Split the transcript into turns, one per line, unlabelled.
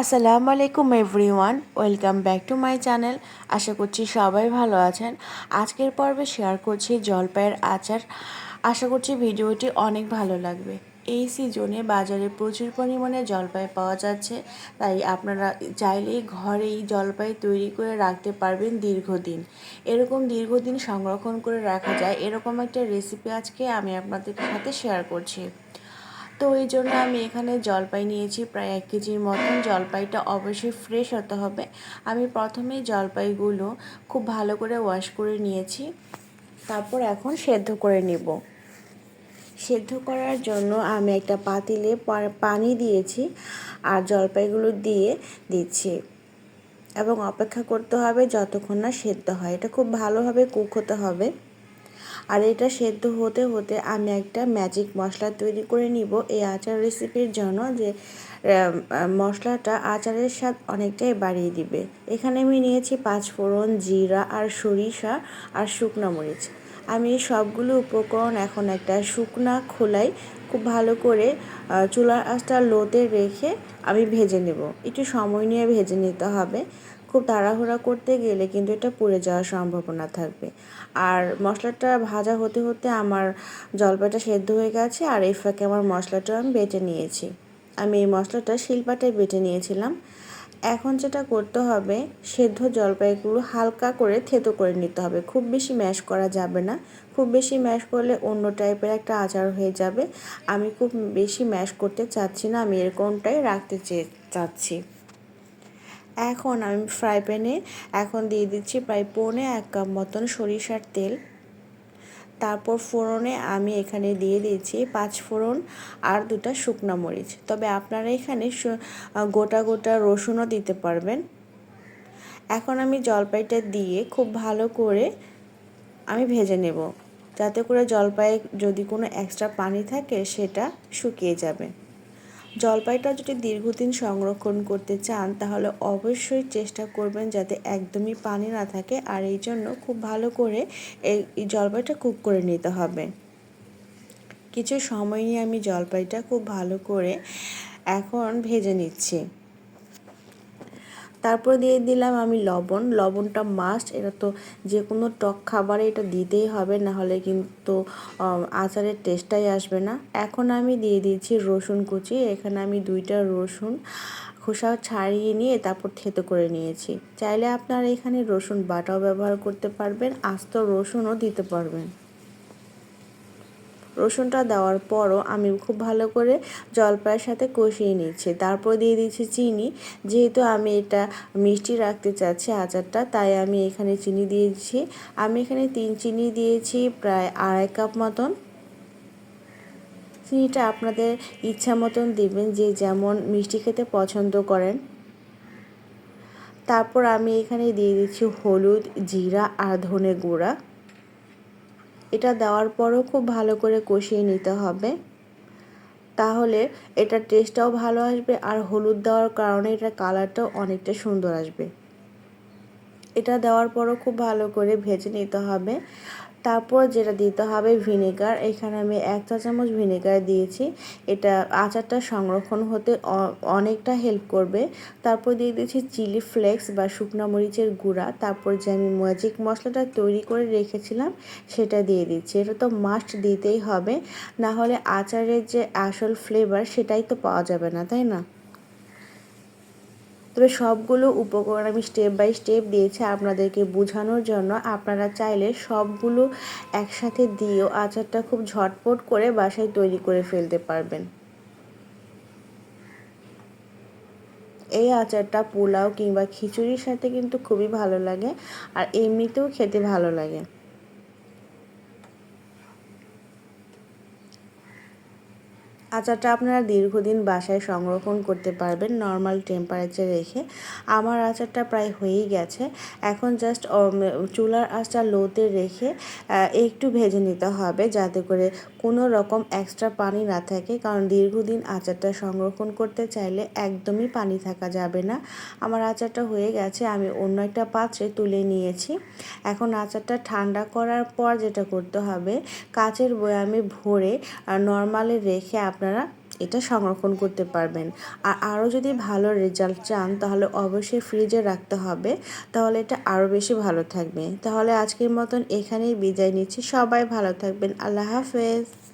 আসসালামু আলাইকুম everyone welcome back to my channel আশা করছি সবাই ভালো আছেন। আজকের পর্বে শেয়ার করছি জলপাইয়ের আচার। আশা করছি ভিডিওটি অনেক ভালো লাগবে। এই সিজনে বাজারে প্রচুর পরিমাণে জলপাই পাওয়া যাচ্ছে। তাই আপনারা চাইলেই ঘরেই জলপাই তৈরি করে রাখতে পারবেন দীর্ঘদিন। এরকম দীর্ঘদিন সংরক্ষণ করে রাখা যায়, এরকম একটা রেসিপি আজকে আমি আপনাদের সাথে শেয়ার করছি। তো এই জন্য আমি এখানে জলপাই নিয়েছি প্রায় এক কেজির মতন। জলপাইটা অবশ্যই ফ্রেশ হতে হবে। আমি প্রথমেই জলপাইগুলো খুব ভালো করে ওয়াশ করে নিয়েছি। তারপর এখন সেদ্ধ করে নিব। সেদ্ধ করার জন্য আমি একটা পাতিলে পানি দিয়েছি আর জলপাইগুলো দিয়ে দিচ্ছি। এবং অপেক্ষা করতে হবে যতক্ষণ না সেদ্ধ হয়। এটা খুব ভালোভাবে কুক হতে হবে। আর এটা সেদ্ধ হতে হতে আমি একটা ম্যাজিক মশলা তৈরি করে নিব এই আচার রেসিপির জন্য যে মশলাটা আচারের স্বাদ অনেকটাই বাড়িয়ে দিবে। এখানে আমি নিয়েছি পাঁচ ফোড়ন, জিরা আর সরিষা আর শুকনো মরিচ। আমি সবগুলো উপকরণ এখন একটা শুকনা খোলাই খুব ভালো করে চুলার আঁচটা লোতে রেখে আমি ভেজে নেব। একটু সময় নিয়ে ভেজে নিতে হবে। খুব তাড়াহুড়া করতে গেলে কিন্তু এটা পুড়ে যাওয়ার সম্ভাবনা থাকবে। আর মশলাটা ভাজা হতে হতে আমার জলপাটা সেদ্ধ হয়ে গেছে, আর এই ফাঁকে আমার মশলাটা আমি বেটে নিয়েছি। আমি এই মশলাটা শিলপাটায় বেটে নিয়েছিলাম। এখন যেটা করতে হবে, সেদ্ধ জলপাইগুলো হালকা করে থেতো করে নিতে হবে। খুব বেশি ম্যাশ করা যাবে না। খুব বেশি ম্যাশ করলে অন্য টাইপের একটা আচার হয়ে যাবে। আমি খুব বেশি ম্যাশ করতে চাচ্ছি না, আমি এরকমটাই রাখতে চেয়ে চাচ্ছি। এখন আমি ফ্রাই প্যানে এখন দিয়ে দিচ্ছি প্রায় পৌনে এক কাপ মতন সরিষার তেল। তারপর ফোড়নে আমি এখানে দিয়ে দিয়েছি পাঁচ ফোড়ন আর দুটা শুকনো মরিচ। তবে আপনারা এখানে গোটা গোটা রসুনও দিতে পারবেন। এখন আমি জলপাইটা দিয়ে খুব ভালো করে আমি ভেজে নেব। যাতে করে জলপাই যদি কোনো এক্সট্রা পানি থাকে সেটা শুকিয়ে যাবে। জলপাইটা যদি দীর্ঘদিন সংরক্ষণ করতে চান, তাহলে অবশ্যই চেষ্টা করবেন যাতে একদমই পানি না থাকে। আর এই জন্য খুব ভালো করে এই জলপাইটা কুক করে নিতে হবে। কিছু সময় নিয়ে আমি জলপাইটা খুব ভালো করে এখন ভেজে নিচ্ছি। তারপর দিয়ে দিলাম আমি লবণ। লবণটা মাস্ট এটা তো যে কোনো টক খাবারে এটা দিতেই হবে না হলে কিন্তু আচারের টেস্টটাই আসবে না। এখন আমি দিয়ে দিয়েছি রসুন কুচি, এখানে আমি দুইটা রসুন খোসা ছাড়িয়ে নিয়ে তারপর থেতো করে নিয়েছি। চাইলে আপনারা এখানে রসুন বাটাও ব্যবহার করতে পারবেন, আস্ত রসুনও দিতে পারবেন। রসুনটা দেওয়ার পরও আমি খুব ভালো করে জলপাইয়ের সাথে কষিয়ে নিচ্ছি। তারপর দিয়ে দিচ্ছি চিনি। যেহেতু আমি এটা মিষ্টি রাখতে চাচ্ছি আচারটা, তাই আমি এখানে চিনি দিয়েছি। আমি এখানে তিন চিনি দিয়েছি, প্রায় আড়াই কাপ মতন। চিনিটা আপনাদের ইচ্ছা মতন দিবেন, যে যেমন মিষ্টি খেতে পছন্দ করেন। তারপর আমি এখানে দিয়ে দিচ্ছি হলুদ, জিরা আর ধনে গুঁড়া। এটা দেওয়ার পরও খুব ভালো করে কষিয়ে নিতে হবে। তাহলে এটার টেস্টটাও ভালো আসবে আর হলুদ দেওয়ার কারণে এটার কালারটাও অনেকটা সুন্দর আসবে। এটা দেওয়ার পরও খুব ভালো করে ভেজে নিতে হবে। তারপর যেটা দিতে হবে ভিনেগার, এখানে আমি এক চা চামচ ভিনেগার দিয়েছি। এটা আচারটা সংরক্ষণ হতে অনেকটা হেল্প করবে। তারপর দিয়ে দিয়েছি চিলি ফ্লেক্স বা শুকনো মরিচের গুঁড়া। তারপর যে আমি ম্যাজিক মশলাটা তৈরি করে রেখেছিলাম, সেটা দিয়ে দিচ্ছি। এটা তো মাস্ট দিতেই হবে। না হলে আচারের যে আসল ফ্লেভার সেটাই তো পাওয়া যাবে না, তাই না? তবে সবগুলো উপকরণ আমি স্টেপ বাই স্টেপ দিয়েছি আপনাদেরকে বোঝানোর জন্য। আপনারা চাইলে সবগুলো একসাথে দিয়েও আচারটা খুব ঝটপট করে বাসায় তৈরি করে ফেলতে পারবেন। এই আচারটা পোলাও কিংবা খিচুড়ির সাথে কিন্তু খুবই ভালো লাগে আর এমনিতেও খেতে ভালো লাগে। আচারটা আপনারা দীর্ঘদিন বাসায় সংরক্ষণ করতে পারবেন নর্মাল টেম্পারেচার রেখে। আমার আচারটা প্রায় হয়েই গেছে। এখন জাস্ট চুলার আঁচটা লোতে রেখে একটু ভেজে নিতে হবে যাতে করে কোনো রকম এক্সট্রা পানি না থাকে। কারণ দীর্ঘদিন আচারটা সংরক্ষণ করতে চাইলে একদমই পানি থাকা যাবে না। আমার আচারটা হয়ে গেছে, আমি অন্য একটা পাত্রে তুলে নিয়েছি। এখন আচারটা ঠান্ডা করার পর যেটা করতে হবে, কাচের বয়ামে ভরে নর্মালে রেখে আপনারা এটা সংরক্ষণ করতে পারবেন। আর আরও যদি ভালো রেজাল্ট চান, তাহলে অবশ্যই ফ্রিজে রাখতে হবে। তাহলে এটা আরও বেশি ভালো থাকবে। তাহলে আজকের মতন এখানেই বিদায় নিচ্ছি। সবাই ভালো থাকবেন। আল্লাহ হাফেজ।